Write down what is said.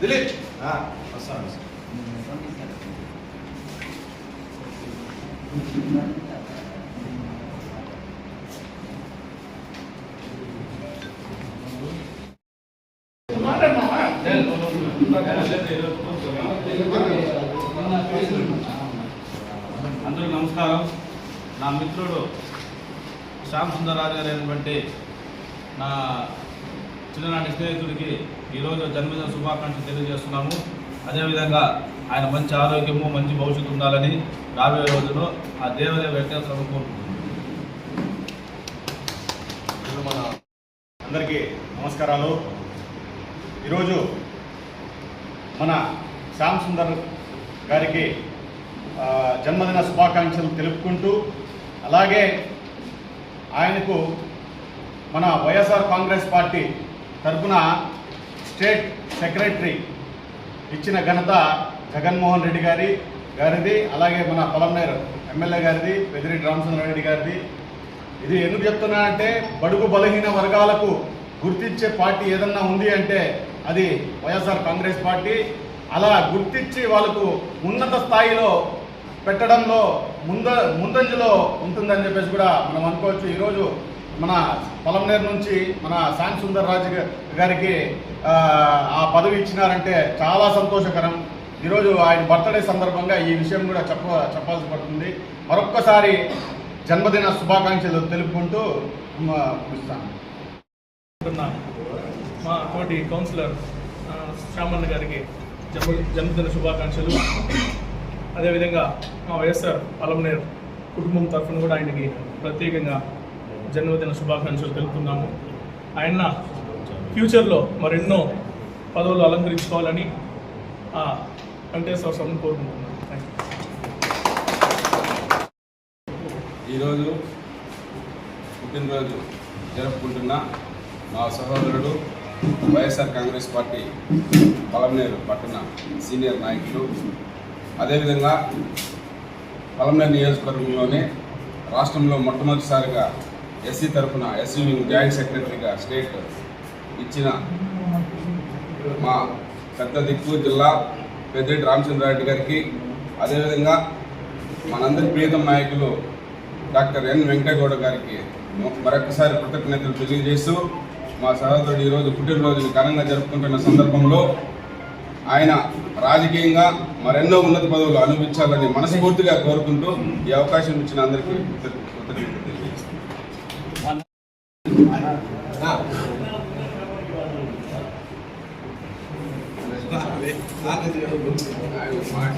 దిలీప్. అందరికీ నమస్కారం. నా మిత్రుడు శ్యామ్ సుందరరాజు గారు నా చిన్ననాటి స్నేహితుడికి ఈరోజు జన్మదిన శుభాకాంక్షలు తెలియజేస్తున్నాము. అదేవిధంగా ఆయన మంచి ఆరోగ్యము మంచి భవిష్యత్తు ఉండాలని రాబోయే రోజుల్లో ఆ దేవదేవ వెంకటేశ్వర కోరుకుంటున్నాను మన అందరికీ నమస్కారాలు. ఈరోజు మన శ్యామ్ సుందర్ గారికి జన్మదిన శుభాకాంక్షలు తెలుపుకుంటూ అలాగే ఆయనకు మన వైఎస్ఆర్ కాంగ్రెస్ పార్టీ తరఫున స్టేట్ సెక్రటరీ ఇచ్చిన ఘనత జగన్మోహన్ రెడ్డి గారి గారిది అలాగే మన పొలంనేరు ఎమ్మెల్యే గారిది పెద్దిరెడ్డి రామచంద్రారెడ్డి గారిది. ఇది ఎందుకు చెప్తున్నానంటే బడుగు బలహీన వర్గాలకు గుర్తించే పార్టీ ఏదన్నా ఉంది అంటే అది వైఎస్ఆర్ కాంగ్రెస్ పార్టీ. అలా గుర్తించి వాళ్ళకు ఉన్నత స్థాయిలో పెట్టడంలో ముంద ముందంజలో ఉంటుందని చెప్పేసి కూడా మనం అనుకోవచ్చు. ఈరోజు మన పొలంనేరు నుంచి మన శాంతి సుందర్ రాజు గారికి ఆ, పదవి ఇచ్చినారంటే చాలా సంతోషకరం. ఈరోజు ఆయన బర్త్డే సందర్భంగా ఈ విషయం కూడా చెప్ప చెప్పాల్సి పడుతుంది. మరొక్కసారి జన్మదిన శుభాకాంక్షలు తెలుపుకుంటూ ముగిస్తాను. మా తోటి కౌన్సిలర్ శ్యామన్న గారికి జన్మ జన్మదిన శుభాకాంక్షలు. అదేవిధంగా మా వైఎస్ఆర్ అలంనేర్ కుటుంబం తరఫున కూడా ఆయనకి ప్రత్యేకంగా జన్మదిన శుభాకాంక్షలు తెలుపుతున్నాము. ఆయన ఫ్యూచర్లో మరెన్నో పదవులు అలంకరించుకోవాలని ఆ వెంకటేశ్వర స్వామిని కోరుకుంటున్నాను. ఈరోజు పుట్టినరోజు జరుపుకుంటున్న మా సహోదరుడు వైఎస్ఆర్ కాంగ్రెస్ పార్టీ పలమనేరు పట్టణ సీనియర్ నాయకులు అదేవిధంగా పలమనేరు నియోజకవర్గంలోనే రాష్ట్రంలో మొట్టమొదటిసారిగా ఎస్సీ తరఫున ఎస్సీ వింగ్ జాయింట్ సెక్రటరీగా స్టేట్ ఇచ్చిన మా పెద్ద దిక్కు జిల్లా పెద్దిరెడ్డి రామచంద్రారెడ్డి గారికి అదేవిధంగా మనందరి ప్రీతం నాయకులు డాక్టర్ ఎన్ వెంకటగౌడ గారికి మరొకసారి కృతజ్ఞతలు తెలియజేస్తూ మా సహోదరుడు ఈరోజు పుట్టినరోజుని ఘనంగా జరుపుకుంటున్న సందర్భంలో ఆయన రాజకీయంగా మరెన్నో ఉన్నత పదవులు అనుభవించాలని మనస్ఫూర్తిగా కోరుకుంటూ ఈ అవకాశం ఇచ్చిన అందరికీ ఆయన మాట